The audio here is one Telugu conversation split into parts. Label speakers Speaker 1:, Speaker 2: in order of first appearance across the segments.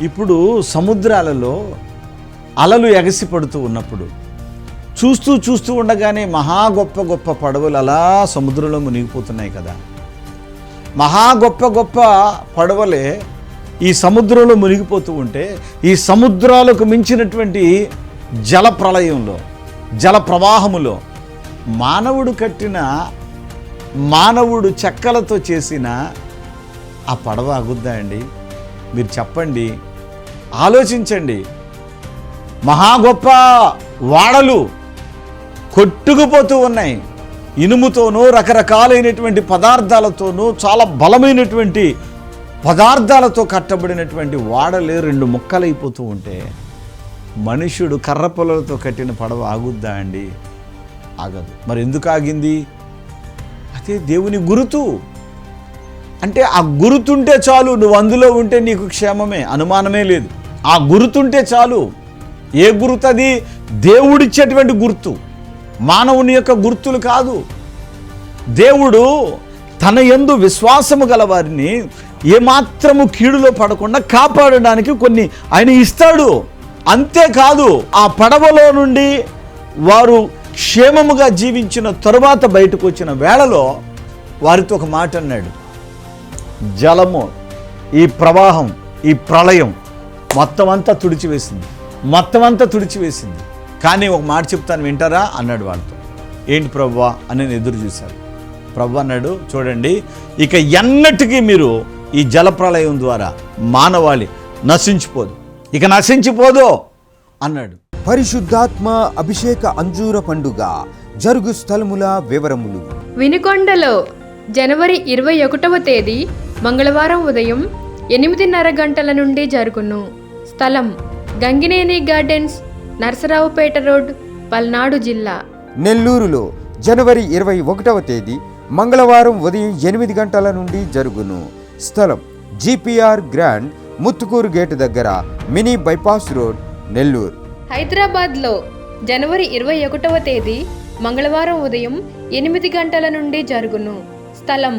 Speaker 1: ఇప్పుడు సముద్రాలలో అలలు ఎగసిపడుతూ ఉన్నప్పుడు చూస్తూ చూస్తూ ఉండగానే మహా గొప్ప గొప్ప పడవలు అలా సముద్రంలో మునిగిపోతున్నాయి కదా. మహా గొప్ప గొప్ప పడవలే ఈ సముద్రంలో మునిగిపోతూ ఉంటే ఈ సముద్రాలకు మించినటువంటి జల ప్రళయంలో జల ప్రవాహములో మానవుడు కట్టిన మానవుడు చెక్కలతో చేసిన ఆ పడవ అగుద్దా అండి? మీరు చెప్పండి. ఆలోచించండి. మహా గొప్ప వాడలు కొట్టుకుపోతూ ఉన్నాయి. ఇనుముతోనూ రకరకాలైనటువంటి పదార్థాలతోనూ చాలా బలమైనటువంటి పదార్థాలతో కట్టబడినటువంటి వాడలే రెండు ముక్కలైపోతూ ఉంటే మనుషుడు కర్ర పొలలతో కట్టిన పడవ ఆగుద్దా అండి? ఆగదు. మరి ఎందుకు ఆగింది? అదే దేవుని గురుతు. అంటే ఆ గురుతుంటే చాలు నువ్వు అందులో ఉంటే నీకు క్షేమమే అనుమానమే లేదు. ఆ గురుతుంటే చాలు. ఏ గుర్తు అది దేవుడిచ్చేటువంటి గుర్తు. మానవుని యొక్క గుర్తులు కాదు. దేవుడు తన ఎందు విశ్వాసము గల వారిని ఏమాత్రము కీడులో పడకుండా కాపాడడానికి కొన్ని ఆయన ఇస్తాడు. అంతేకాదు ఆ పడవలో నుండి వారు క్షేమముగా జీవించిన తరువాత బయటకు వచ్చిన వేళలో వారితో ఒక మాట అన్నాడు. జలము ఈ ప్రవాహం ఈ ప్రళయం మొత్తం అంతా తుడిచివేసింది. మొత్తం అంతా తుడిచివేసింది. కానీ ఒక మాట చెప్తాను వింటారా? అన్నాడు వాళ్ళతో ఏంటి ప్రవ్వా? అని నేను ఎదురు చూశాను. ప్రభు అన్నాడు చూడండి ఇక ఎన్నటికీ మీరు ఈ జల ప్రళయం ద్వారా మానవాళి నశించిపోదు. ఇక నశించిపోదు అన్నాడు.
Speaker 2: పరిశుద్ధాత్మ అభిషేక అంజూర పండుగ జరుగు స్థలముల వివరములు.
Speaker 3: వినుకొండలో జనవరి ఇరవై ఒకటవ తేదీ మంగళవారం ఉదయం ఎనిమిదిన్నర గంటల నుండి జరుగును. స్థలం గంగినేని గార్డెన్స్ నరసరావుపేట రోడ్ పల్నాడు జిల్లా.
Speaker 2: నెల్లూరులో జనవరి ఇరవై ఒకటవ తేదీ మంగళవారం ఉదయం ఎనిమిది గంటల నుండి జరుగును. స్థలం జిపిఆర్ గ్రాండ్ ముత్తుకూరు గేటు దగ్గర మినీ బైపాస్ రోడ్ నెల్లూరు.
Speaker 3: హైదరాబాద్లో జనవరి ఇరవై ఒకటవ తేదీ మంగళవారం ఉదయం ఎనిమిది గంటల నుండి జరుగును. స్థలం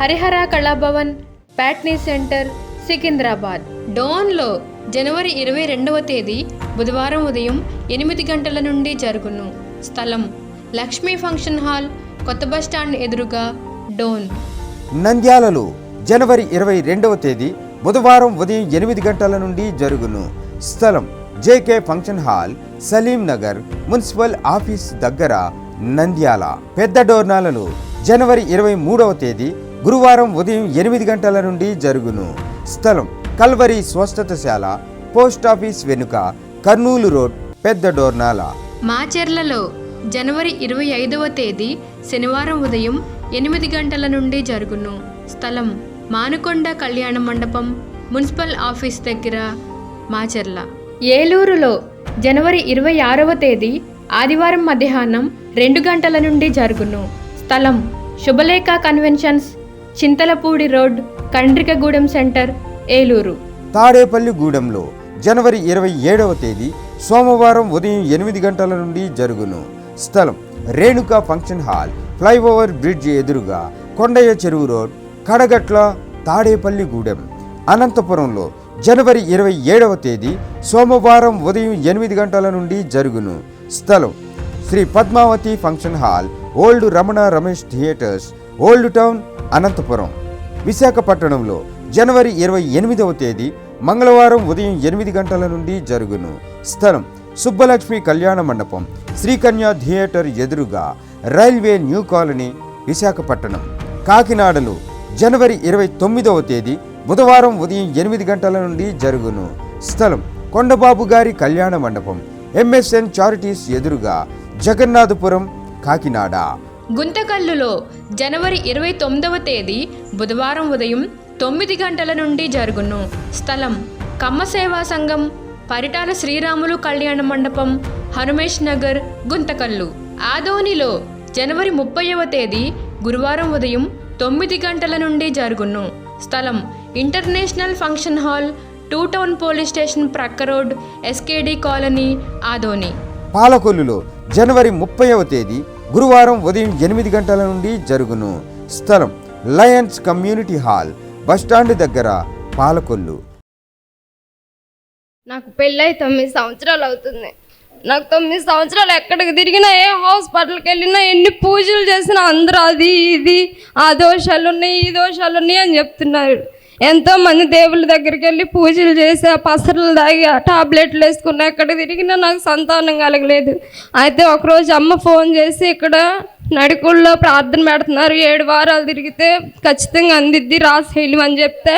Speaker 3: హరిహర కళాభవన్ ప్యాట్నీ సెంటర్ సికింద్రాబాద్. డోన్లో జనవరి ఇరవై రెండవ తేదీ బుధవారం ఉదయం ఎనిమిది గంటల నుండి జరుగును. స్థలం లక్ష్మీ ఫంక్షన్ హాల్ కొత్త బస్టాండ్ ఎదురుగా డోన్.
Speaker 2: నంద్యాలలో జనవరి ఇరవై రెండవ తేదీ బుధవారం ఉదయం ఎనిమిది గంటల నుండి జరుగును. స్థలం JK function hall Saleem Nagar municipal office దగ్గర నంద్యాల. పెద్ద డోర్నాలలో జనవరి ఇరవై మూడవ తేదీ గురువారం ఉదయం ఎనిమిది గంటల నుండి జరుగును. స్థలం కల్వరి స్వస్థతశాల పోస్ట్ ఆఫీస్ వెనుక కర్నూలు రోడ్ పెద్ద డోర్నాల.
Speaker 3: మాచెర్లలో జనవరి ఇరవై ఐదవ తేదీ శనివారం ఉదయం ఎనిమిది గంటల నుండి జరుగును. స్థలం మానుకొండ కళ్యాణ మండపం మున్సిపల్ ఆఫీస్ దగ్గర మాచెర్ల. ఏలూరులో జనవరి ఇరవై ఆరవ తేదీ ఆదివారం మధ్యాహ్నం రెండు గంటల నుండి జరుగును. స్థలం Subhalekha conventions Chintalapudi road Kandrikagudem centre Eluru.
Speaker 2: తాడేపల్లిగూడెంలో జనవరి ఇరవై ఏడవ తేదీ సోమవారం ఉదయం ఎనిమిది గంటల నుండి జరుగును. స్థలం Renuka function hall flyover bridge ఎదురుగా కొండయ్య చెరువు రోడ్ కడగట్ల తాడేపల్లిగూడెం అనంతపురంలో జనవరి ఇరవై ఏడవ తేదీ సోమవారం ఉదయం ఎనిమిది గంటల నుండి జరుగును. స్థలం Shri Padmavati function hall old Ramana Ramesh theatres old town Anantapuram విశాఖపట్నంలో జనవరి ఇరవై ఎనిమిదవ తేదీ మంగళవారం ఉదయం ఎనిమిది గంటల నుండి జరుగును. స్థలం సుబ్బలక్ష్మి కళ్యాణ మండపం శ్రీకన్య థియేటర్ ఎదురుగా రైల్వే న్యూ కాలనీ విశాఖపట్నం. కాకినాడలో జనవరి ఇరవై తొమ్మిదవ తేదీ బుధవారం ఉదయం ఎనిమిది గంటల నుండి జరుగును. స్థలం కొండబాబు గారి కళ్యాణ మండపం ఎంఎస్ఎన్ చారిటీస్ ఎదురుగా జగన్నాథపురం కాకినాడ.
Speaker 3: గుంతకల్లులో జనవరి ఇరవై తొమ్మిదవ తేదీ బుధవారం ఉదయం తొమ్మిది గంటల నుండి జరుగును. స్థలం కమ్మ సేవా సంఘం పరిటాల శ్రీరాములు కళ్యాణ మండపం హనుమేష్ నగర్ గుంతకల్లు. ఆదోనిలో జనవరి ముప్పైవ తేదీ గురువారం ఉదయం తొమ్మిది గంటల నుండి జరుగును. స్థలం international function hall two town police station ప్రక్క రోడ్ ఎస్కేడి కాలనీ ఆదోని.
Speaker 2: పాలకొల్లులో జనవరి ముప్పైవ తేదీ గురువారం ఉదయం ఎనిమిది గంటల నుండి జరుగును. స్థలం లయన్స్ కమ్యూనిటీ హాల్ బస్టాండ్ దగ్గర పాలకొల్లు.
Speaker 4: నాకు పెళ్ళై తొమ్మిది సంవత్సరాలు అవుతుంది. నాకు తొమ్మిది సంవత్సరాలు ఎక్కడికి తిరిగినా ఏ హాస్పిటల్కి వెళ్ళినా ఎన్ని పూజలు చేసినా అందరూ అది ఇది ఆ దోషాలు ఉన్నాయి ఈ దోషాలు ఉన్నాయి అని చెప్తున్నారు. ఎంతో మంది దేవుళ్ళ దగ్గరికి వెళ్ళి పూజలు చేసి ఆ పసరులు తాగి ఆ టాబ్లెట్లు వేసుకున్నా ఎక్కడ తిరిగినా నాకు సంతానం కలగలేదు. అయితే ఒకరోజు అమ్మ ఫోన్ చేసి ఇక్కడ నడికుల్లో ప్రార్థన పెడుతున్నారు. ఏడు వారాలు తిరిగితే ఖచ్చితంగా అందిద్ది రాసేయలు అని చెప్తే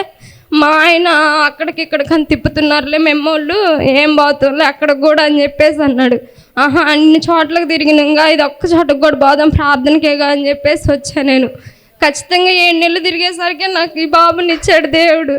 Speaker 4: మా ఆయన అక్కడికి ఇక్కడికి అని తిప్పుతున్నారులే మెమ్మోళ్ళు ఏం బాగుతుందిలే అక్కడికి కూడా అని చెప్పేసి అన్నాడు. ఆహా అన్ని చోట్లకు తిరిగినాగా ఇది ఒక్క చోటకు కూడా బాదాం ప్రార్థనకేగా అని చెప్పేసి వచ్చా నేను. ఖచ్చితంగా ఏడు నెలలు తిరిగేసరికి నాకు ఈ బాబుని ఇచ్చాడు దేవుడు.